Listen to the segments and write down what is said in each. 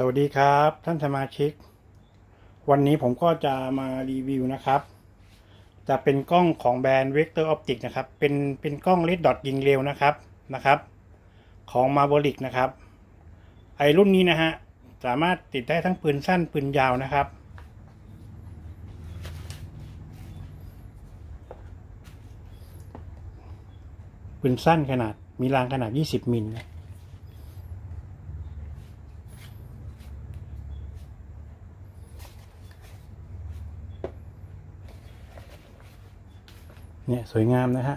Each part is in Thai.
สวัสดีครับ ท่านสมาชิก วันนี้ผมก็จะมารีวิวนะครับ จะเป็นกล้องของแบรนด์ Vector Optics นะครับ เป็นเป็นกล้องเลดดอทยิงเร็วนะครับนะครับ ของ m a r v o l i c นะครับ ไอรุ่นนี้นะฮะ สามารถติดได้ทั้งปืนสั้นปืนยาวนะครับ ปืนสั้นขนาดมีรางขนาด 20 มิลนะ เนี่ยสวยงามนะฮะ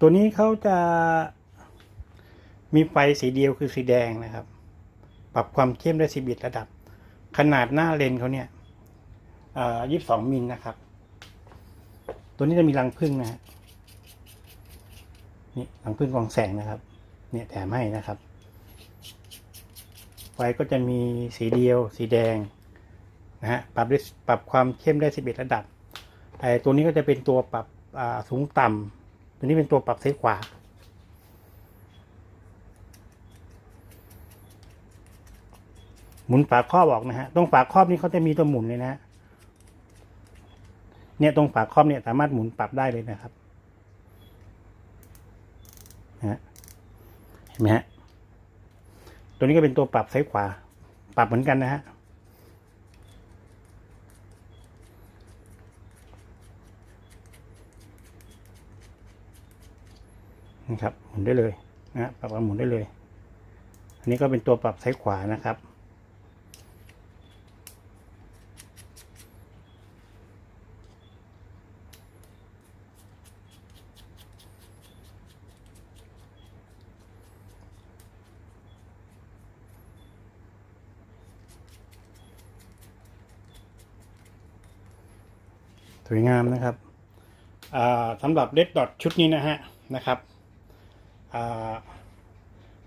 ตัวนี้เขาจะมีไฟสีเดียวคือสีแดงนะครับ ปรับความเข้มได้สิบเอ็ดระดับ ขนาดหน้าเลนเขาเนี่ยยี่สิบสองมิลนะครับ ตัวนี้จะมีรังพึ่งนะฮะนี่รังพึ่งกองแสงนะครับ เนี่ยแถมให้นะครับ ไฟก็จะมีสีเดียว สีแดงนะฮะ ปรับได้ปรับความเข้มได้สิบเอ็ดระดับ ไอ้ตัวนี้ก็จะเป็นตัวปรับสูงต่ำตัวนี้เป็นตัวปรับซ้ายขวาหมุนฝาครอบออกนะฮะตรงฝาครอบนี้เขาจะมีตัวหมุนเลยนะเนี่ยตรงฝาครอบเนี่ยสามารถหมุนปรับได้เลยนะครับนะเห็นไหมฮะตัวนี้ก็เป็นตัวปรับซ้ายขวา ปรับเหมือนกันนะฮะ นะครับหมุนได้เลยนะปรับหมุนได้เลย อันนี้ก็เป็นตัวปรับซ้ายขวานะครับ สวยงามนะครับสำหรับเลดดอทชุดนี้นะฮะนะครับ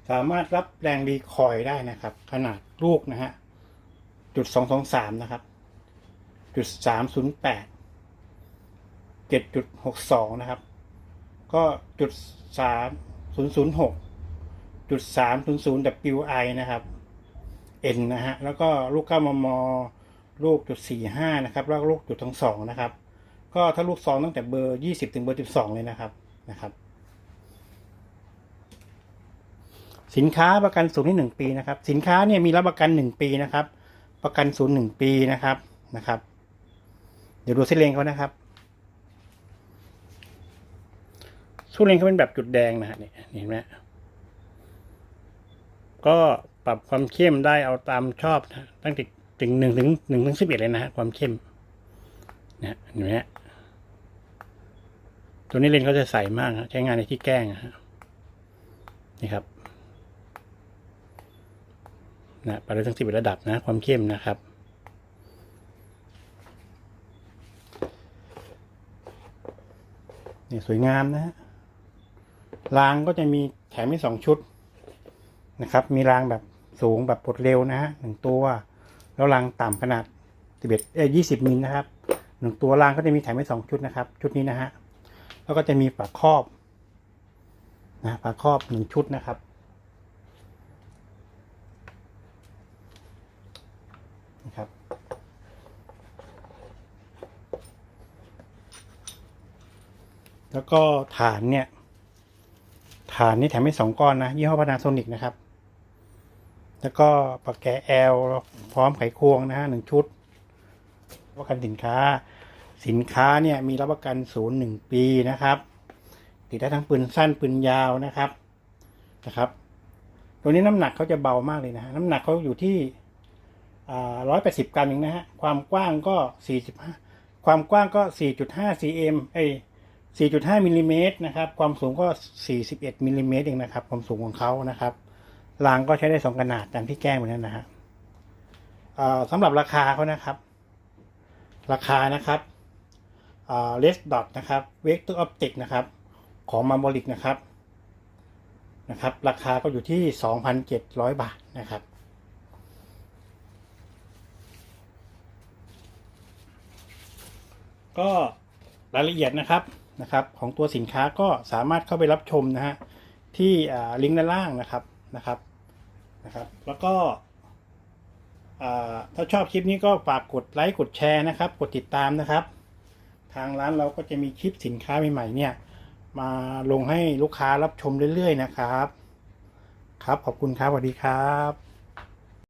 สามารถรับแรงรีคอยได้นะครับ ขนาดลูกนะฮะจุดสองสองสามนะครับจุดสามศูนย์แปดเจ็ดจุดหกสองนะครับ ก็จุดสามศูนย์ศูนย์หกจุดสามศูนย์ศูนย์ WI นะครับ N นะฮะแล้วก็ลูกเก้ามมลูกจุดสี่ห้านะครับแล้วก็ลูกจุดทั้งสองนะครับ ก็ถ้าลูกซองตั้งแต่เบอร์ยี่สิบถึงเบอร์สิบสองเลยนะครับนะครับ สินค้าประกันศูนย์ที่หนึ่งปีนะครับ สินค้าเนี่ยมีรับประกันหนึ่งปีนะครับ ประกันศูนย์หนึ่งปีนะครับนะครับ เดี๋ยวดูเส้นเลงเขานะครับสู้เลงเขาเป็นแบบจุดแดงนะฮะเนี่ยเห็นไหมก็ปรับความเข้มได้เอาตามชอบนะตั้งแต่ถึงหนึ่งถึงหนึ่งถึงสิบเอ็ดเลยนะฮะความเข้มนะเห็นไหมตัวนี้เลนเขาจะใสมากใช้งานในที่แกล้งนะฮะนี่ครับ นะปรับได้ทั้งสิบระดับนะความเข้มนะครับ นี่สวยงามนะฮะรางก็จะมีแถมให้สองชุดนะครับ มีรางแบบสูงแบบปลดเร็วนะฮะหนึ่งตัว แล้วรางต่ำขนาดสิบเอ็ดเอ้ยี่สิบมิลนะครับหนึ่งตัวรางก็จะมีแถมให้สองชุดนะครับ ชุดนี้นะฮะแล้วก็จะมีฝาครอบนะฝาครอบหนึ่งชุดนะครับ นะครับ แล้วก็ฐานเนี่ยฐานนี่แถมให้สองก้อนนะ ยี่ห้อพานาโซนิกนะครับ แล้วก็ปากแกะแอลพร้อมไขควงนะฮะหนึ่งชุดประกันสินค้า สินค้าเนี่ยมีรับประกันศูนย์หนึ่งปีนะครับ ติดได้ทั้งปืนสั้นปืนยาวนะครับนะครับ ตัวนี้น้ำหนักเขาจะเบามากเลยนะฮะน้ำหนักเขาอยู่ที่ ร้อยแปดสิบกรัมเองนะฮะ ความกว้างก็สี่สิบห้าความกว้างก็สี่จุดห้า cm เอ้สี่จุดห้ามิลลิเมตรนะครับ ความสูงก็สี่สิบเอ็ดมิลลิเมตรเองนะครับ ความสูงของเขานะครับรางก็ใช้ได้สองขนาดตามที่แก้งเหมือนกันนะฮะสำหรับราคาเขานะครับ ราคานะครับเลสดอทนะครับเวกเตอร์ออปติกนะครับ ของมาโมลิกนะครับนะครับ ราคาก็อยู่ที่สองพันเจ็ดร้อยบาทนะครับ ก็รายละเอียดนะครับนะครับของตัวสินค้าก็สามารถเข้าไปรับชมนะฮะที่ลิงก์ด้านล่างนะครับนะครับนะครับ แล้วก็ถ้าชอบคลิปนี้ก็ฝากกดไลค์กดแชร์นะครับ กดติดตามนะครับ ทางร้านเราก็จะมีคลิปสินค้าใหม่ๆเนี่ยมาลงให้ลูกค้ารับชมเรื่อยๆนะครับ ครับขอบคุณครับสวัสดีครับ